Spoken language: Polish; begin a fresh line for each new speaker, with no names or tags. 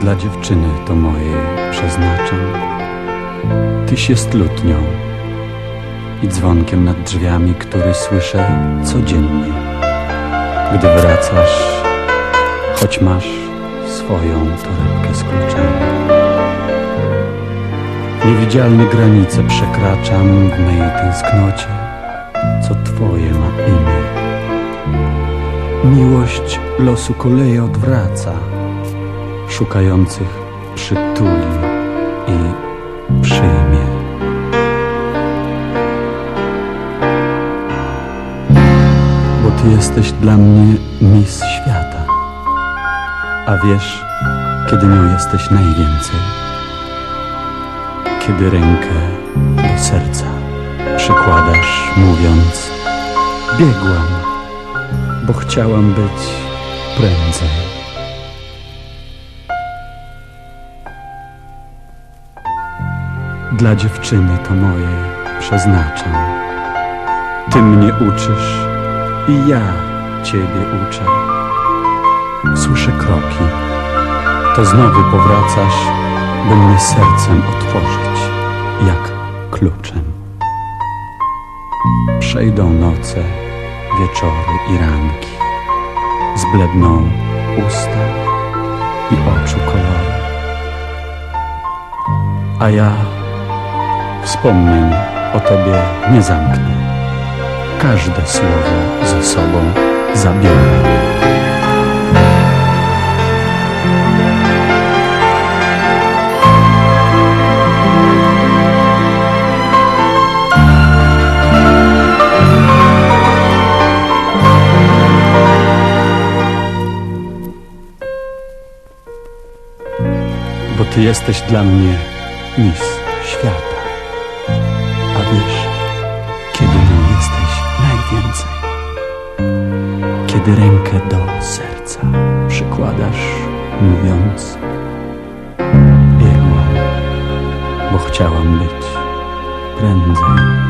Dla dziewczyny to mojej przeznaczam. Tyś jest lutnią i dzwonkiem nad drzwiami, który słyszę codziennie. Gdy wracasz, choć masz swoją torebkę z kluczami. Niewidzialne granice przekraczam w mej tęsknocie, co twoje ma imię. Miłość losu koleje odwraca, szukających przytuli i przyjmie. Bo ty jesteś dla mnie mis świata, a wiesz, kiedy nią jesteś najwięcej, kiedy rękę do serca przykładasz, mówiąc: Biegłam, bo chciałam być prędzej. Dla dziewczyny to mojej przeznaczam. Ty mnie uczysz i ja Ciebie uczę. Słyszę kroki, to znowu powracasz, by mnie sercem otworzyć, jak kluczem. Przejdą noce, wieczory i ranki, zbledną usta i oczu kolory. A ja wspomnień o Tobie nie zamknę. Każde słowo ze sobą zabiorę. Bo Ty jesteś dla mnie mis świata. Wiesz, kiedy nią jesteś najwięcej? Kiedy rękę do serca przykładasz, mówiąc Biegłam, bo chciałam być prędzej.